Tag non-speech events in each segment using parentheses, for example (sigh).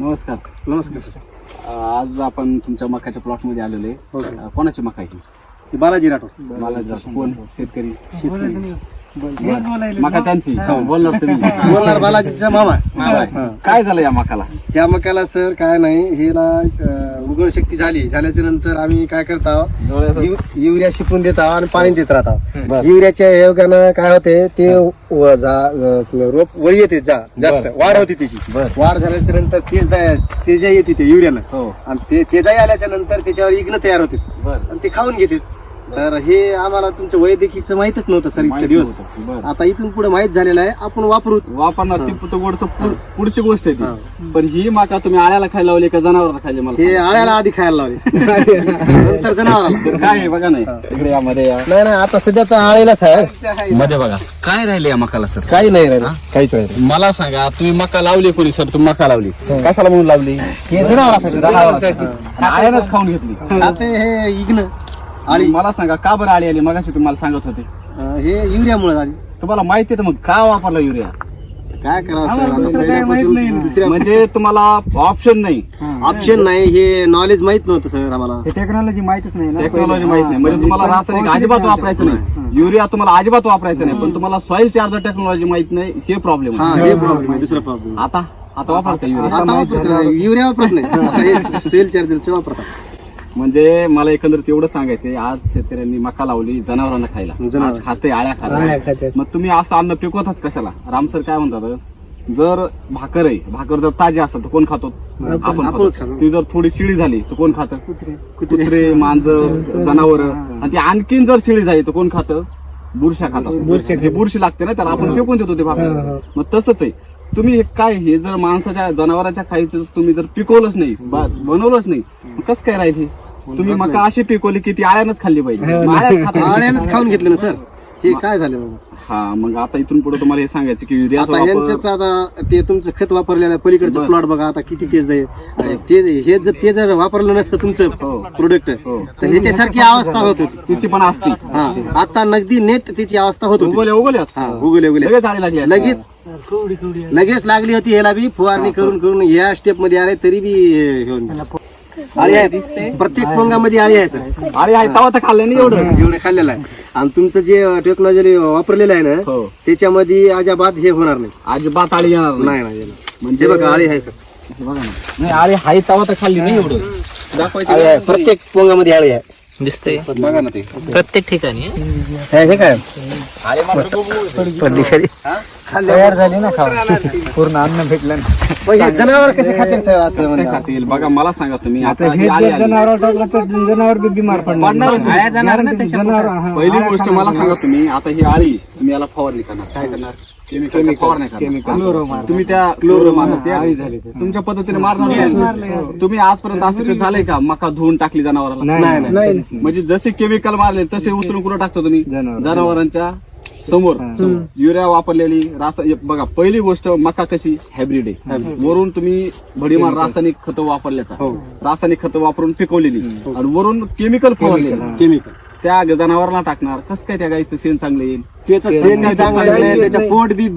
नमस्कार. नमस्कार सर. आज आपण तुमच्या मकाच्या प्लॉटमध्ये आलेले हो सर. अं, कोणाची मका आहे ही? हे बालाजी राठोड. मला जरा कोण? शेतकरी. शेतकरी. मका त्यांची. हो, बोलणार तुम्ही (laughs) बोलणार बालाजीचा मामा. काय झालं या मकाला? ह्या मकाला सर काय नाही. हिला अं, उगवण शक्ती झाली. झाल्याच्यानंतर आम्ही काय करत आहोत? यु- युरिया शिकून देत आहोत आणि पाणी देत राहत आहोत. बरं. युरियाच्या योगानं काय होते ते व- जा- अं, रोप वळी येते जा जास्त. बरं. वाढ होती त्याची. बरं. वाढ झाल्याच्यानंतर तेच दा- ते जे येते ते युरियानं. हो. आणि ते ते जाई आल्याच्यानंतर त्याच्यावर इग्न तयार होते. बर. आणि ते खाऊन घेते. तर हे आम्हाला तुमचं वैद्यकीचं माहितच नव्हतं सर इतके दिवस. बर. आता इथून पुढे माहीत झालेलं आहे आपण वापरू. वापरणार ती पुत गोड तर पुढ- पुढची गोष्ट आहे हा. ती पण ही मका तुम्ही आळ्याला खायला लावली का जनावराला खायला मला हे. आळ्याला आधी खायला लावले. (laughs) नंतर जनावराला. (laughs) काय आहे बघा नाही. इकडे या नाही नाही आता सध्या तर आळेलाच आहे. मध्ये बघा. काय राहिले या मकाला सर? काही नाही राहिलं. काहीच नाही मला सांगा तुम्ही मका लावली कोणी सर? तुम्ही मका लावली. कशाला म्हणून लावली? हे जनावरासाठी आळ्यानंच खाऊन घेतली. आता हे इग्न. आळी मला सांगा का बरं आळी आली? मगाशी तुम्हाला सांगत होते. अं, हे युरियामुळे झाली. तुम्हाला माहिती आहे तर मग का वापरला युरिया? काय करावं सर? आता पहिल्यापासून दुसऱ्या म्हणजे तुम्हाला ऑप्शन नाही. ऑप्शन नाही हे नॉलेज माहीत नव्हतं सर आम्हाला. टेक्नॉलॉजी माहितच नाही ना टेक्नॉलॉजी माहीत नाही. म्हणजे तुम्हाला रासायनिक अजिबात वापरायचं नाही. युरिया तुम्हाला अजिबात वापरायचं नाही. पण तुम्हाला सॉइल चार्जर टेक्नॉलॉजी माहीत नाही हे प्रॉब्लेम हा हे प्रॉब्लेम आहे. दुसरा प्रॉब्लेम आता आता वापरता युरिया. आता वापरतो. युरिया वापरत नाही. (laughs) आता हे सेल चार्जरचे वापरतात. म्हणजे मला एकंदरीत एवढं सांगायचंय आज शेतकऱ्यांनी मका लावली जनावरांना खायला. आज खाते आळ्या खाते. मग तुम्ही असं अन्न पिकवतात कशाला? रामसर काय म्हणतात? जर भाकर आहे भाकर जर ताजी असेल तर कोण खातो? आपण. ती जर थोडी शिळी झाली तर कोण खातं? कुत्रे. मांजर जनावर. आणि ती आणखीन जर शिळी झाली तर कोण खातं? बुरशा खातात. बुरशी लागते ना त्याला आपण फेकून देतो ते भाकर. मग तसंच आहे. तुम्ही हे काय हे जर माणसाच्या जनावरांच्या खायचं तुम्ही जर पिकवलंच नाही बनवलंच नाही कसं काय राहील हे? तुम्ही मका अशी पिकवली की ती आळ्यानंच खाल्ली पाहिजे. खात नाही. आळ्यानंच खाऊन घेतलं ना सर? हे काय झालं मग हा मग आता इथून पुढे तुम्हाला हे सांगायचं की युरियाचा आता यांच्याच आता ते तुमचं खत वापरलेलं पलीकडचं. प्लॉट बघा आता किती तेज आहे. आणि ते हे जर ते जर वापरलं नसतं तुमचं हो. प्रोडक्ट हो. तर ह्याच्यासारखी अवस्था होत होती. तिची पण असती. हा. आता नगदी नेट त्याची अवस्था होत होती. उगवल्या उगवल्याच. हा उगले उगले लगेच आळी लागली असती. लगेच लगेच लागली होती ह्याला बी. फवारणी करून करून या स्टेपमध्ये आले तरी बी हे होऊन गेलं. आळी आहे प्रत्येक पोंगामध्ये आळी आहे सर. आळी आहे तवा तर खाल्लं नाही एवढं. एवढं खाल्लेलं आहे. आणि तुमचं जे टेक्नॉलॉजी वापरलेलं आहे ना हो. त्याच्यामध्ये अजाबात हे होणार नाही. अजिबात आळी येणार नाही. नाही नाही येणार. म्हणजे बघा आळी आहे सर. हे बघा ना. नाही आळी हाय तवा तर खाल्ली नाही एवढं. दाखवायची प्रत्येक पोंगामध्ये आळी आहे. दिसतंय. बघा ना ते. प्रत्येक ठिकाणी हे? काय. तयार झाली ना खाऊन. पूर्ण अन्न भेटलं ना. जनावर कसे खातील सर असं खातील? बघा मला सांगा तुम्ही. आता हे आळी जर आली. जनावर टाकलं तर जनावर बी बिमार पडणार. पडणारच नाही. आळ्या जाणार ना त्याच्या जनावर पहिली गोष्ट मला सांगा तुम्ही. आता ही आळी तुम्ही याला फवारणी करणार. काय करणार? केमिकल फवारणी करणार. तुम्ही त्या क्लोरो मारणार. ते आळी झाली तुमच्या पद्धतीने मारणार तुम्ही आजपर्यंत असं कधी झालंय का? मका धुवून टाकली जनावराला? नाही नाही. म्हणजे जसे केमिकल मारले तसे उचलून कुठं टाकतो तुम्ही? जनावर. जनावरांच्या समोर युरिया वापरलेली रासा बघा पहिली गोष्ट मका कशी? हायब्रिड आहे. वरून तुम्ही भडीमार रासायनिक खतं वापरल्याचा. हो. रासायनिक खतं वापरून पिकवलेली. आणि वरून केमिकल फवारलेलं. केमिकल त्या जनावरांना टाकणार. कसं काय त्या गाईचं शेण चांगलं येईल? त्याचं बी चांगलं नाही त्याचं पोट बी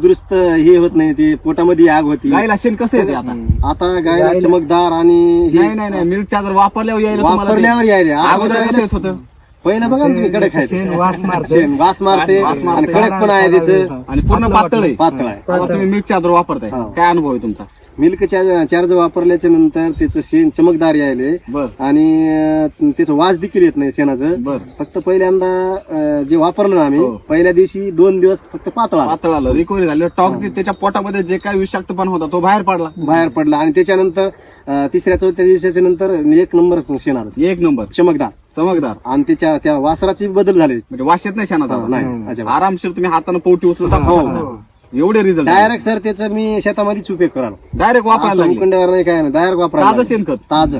दुरुस्त हे होत नाही ते पोटामध्ये आग होती. गाईला शेण कसं येते आता? आता गायला चमकदार आणि हे नाही नाही नाही. मिल्क चार्जर वापरल्यावर यायला वापरल्यावर यायले. अगोदर कसं अगोदर येत होतं? पहिलं बघा ना तुम्ही कडक शेण खायचं वास मारते. शेण वास मारते वास मारते. आणि कडक पण आहे त्याचं आणि पूर्ण पातळ आहे. पातळ आहे. आता तुम्ही मिल्क चार्जर वापरताय. हा. काय अनुभव आहे तुमचा? मिल्क चार्ज वापरल्याच्या नंतर त्याचं शेण चमकदार यायले. बर. आणि अं, त्याचं वास देखील येत नाही शेणाचं बर. फक्त पहिल्यांदा अं, जे वापरलं ना आम्ही हो. पहिल्या दिवशी दोन दिवस फक्त पातळ आला. पातळ आलं. रिकव्हरी झालं. टॉक त्याच्या पोटामध्ये जे काय विषाक्तपण होता तो बाहेर पडला. बाहेर पडला. आणि त्याच्यानंतर अं, तिसऱ्या चौथ्या दिवसाच्या नंतर एक नंबर शेण आलं. एक नंबर. चमकदार. चमकदार. आणि त्याच्या त्या वासराचे बदल झाले. म्हणजे वास येत नाही हो, शानाचा नाही अजिबात. आरामशीर तुम्ही हाताने पोटी उचलून टाकू हो. शकता. एवढे रिझल्ट डायरेक्ट सर त्याचं मी शेतामध्येच उपयोग कराल डायरेक्ट वापरायला लागले. उकंड्यावर नाही काय नाही डायरेक्ट ताजं वापरायला शेणखत. ताज.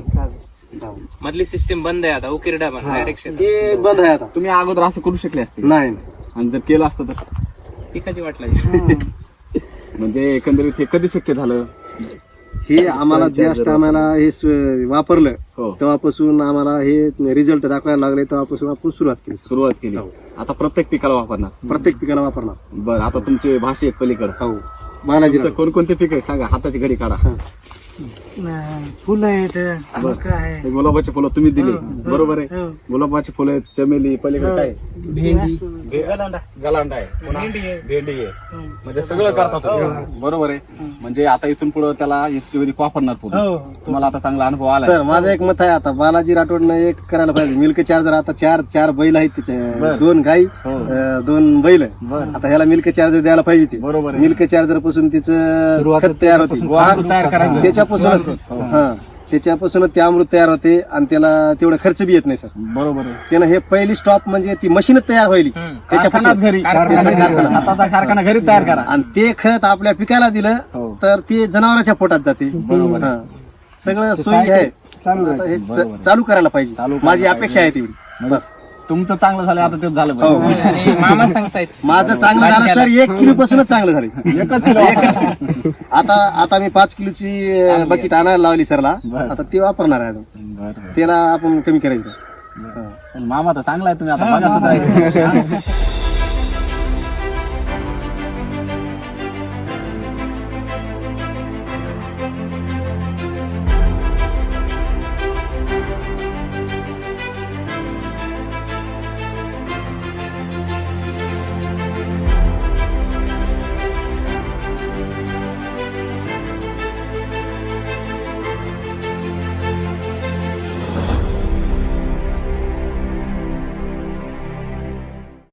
मधली सिस्टीम बंद आहे आता उकिरडा पण डायरेक्शन ते बंद आहे आता. तुम्ही अगोदर असं करू शकले असते. नाही आणि जर केलं असतं तर? पिकाची वाट लागली. (laughs) म्हणजे एकंदरीत हे कधी शक्य झालं? हे आम्हाला जस्ट आम्हाला हे वापरलं हो. तेव्हापासून आम्हाला हे रिझल्ट दाखवायला लागले तेव्हापासून आपण सुरुवात केली सुरुवात केली. हो. आता प्रत्येक पिकाला वापरणार. प्रत्येक पिकाला वापरणार. बरं आता तुमचे भाषे पलीकडे. हो. बालाजी तुमचं कोणकोणते पीक आहे? सांगा हाताची घडी काढा. फुलं आहेत बरं. काय हे गुलाबाची फुलं तुम्ही दिली. हो, बरोबर आहे. हो. गुलाबाची फुलं आहेत चमेली पलीकडे काय? भेंडी. गलांडा. गलांडा आहे. पुन्हा भेंडी आहे. भेंडी आहे. हं. म्हणजे सगळं करता तुम्ही. बरोबर आहे. म्हणजे आता इथून पुढे त्याला एसटीवरी वापरणार पूर्ण. हो तुम्हाला आता चांगला अनुभव आला सर माझं एक मत आहे आता. बालाजी राठोडनं एक करायला पाहिजे. मिल्क चार्जर आता चार चार बैल आहेत त्याचे बरं. दोन गाई हो. अं, दोन बैल. बरं. आता ह्याला मिल्क चार्जर द्यायला पाहिजे ते. बरोबर आहे. मिल्क चार्जरपासून तिचं खत तयार होते. गोहाणखत तयार करायचं. हा, त्याच्यापासूनच. हा. त्याच्यापासूनच ते अमृत तयार होते आणि त्याला तेवढा खर्च बी येत नाही सर. बरोबर आहे. त्यानं हे पहिली स्टॉप म्हणजे ती मशीनच तयार व्हायली. त्याच्यापासून घरी. त्याचा कारखाना. घरी तयार करा. आणि ते खत आपल्या पिकाला दिलं हो. तर ते जनावरांच्या पोटात जाते. बरोबर आहे. हा. सगळं सोयी आहे. हे चालू करायला पाहिजे. माझी अपेक्षा आहे तेवढी. बस. तुमचं चांगलं झालं आता तेच झालं हो. पाहिजे. आणि मामा सांगतायत माझं चांगलं झालं सर एक किलो पासूनच चांगलं झालं (laughs) एकच किलो. एकच. आता आता मी पाच किलोची बकेट आणायला लावली सरला. आता ती वापरणार आहे अजून त्याला आपण कमी करायचं. पण मामा तर चांगला आहे तुम्ही आता बघा सुद्धा. (laughs)